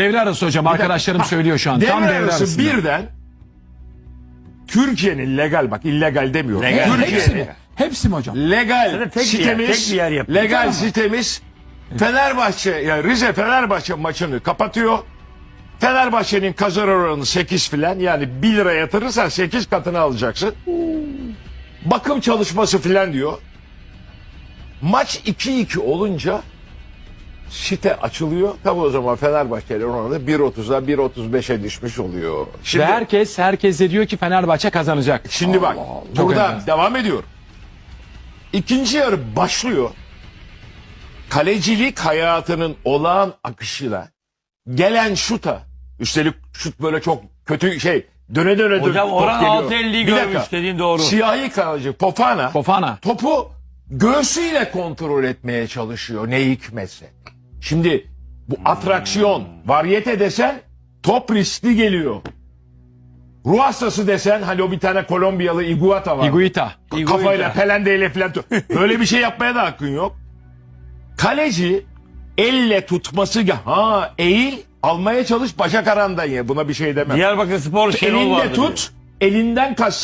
Devre arası hocam arkadaşlarım söylüyor şu an. Tam Devre devre arası arasında. birden Türkiye'nin legal bak illegal demiyorum. Legal. Hepsi Türkiye'nin mi? Hepsi mi hocam? legal tek bir yer, sitemiz tek bir yer yapıyor. legal sitemiz Fenerbahçe yani Rize Fenerbahçe maçını kapatıyor. Fenerbahçe'nin kazanır oranı 8 filan yani 1 lira yatırırsan 8 katını alacaksın. Bakım çalışması filan diyor. Maç 2-2 olunca site açılıyor. Tabi o zaman Fenerbahçe'nin oranı 1.30'a 1.35'e düşmüş oluyor. Şimdi, Ve herkes herkes de diyor ki Fenerbahçe kazanacak. şimdi bak Çok burada enteresan. devam ediyor. İkinci yarı başlıyor. Kalecilik hayatının olağan akışıyla gelen şuta üstelik şut böyle çok kötü şey döne döne dön- Hocam top Orhan geliyor. 6.50'yi Bir görmüş dediğin doğru. Siyahi kaleci Fofana Fofana. topu göğsüyle kontrol etmeye çalışıyor ne hikmetse. Şimdi bu atraksiyon, varyete desen top riskli geliyor. Ruh hastası desen hani o bir tane Kolombiyalı Iguata var. Iguita. Kafayla pelendeyle falan. Böyle bir şey yapmaya da hakkın yok. Kaleci elle tutması ha eğil almaya çalış bacak arandan ye. Buna bir şey demem. Diyarbakır Spor Şenol Elinde vardı. tut. Elinden kas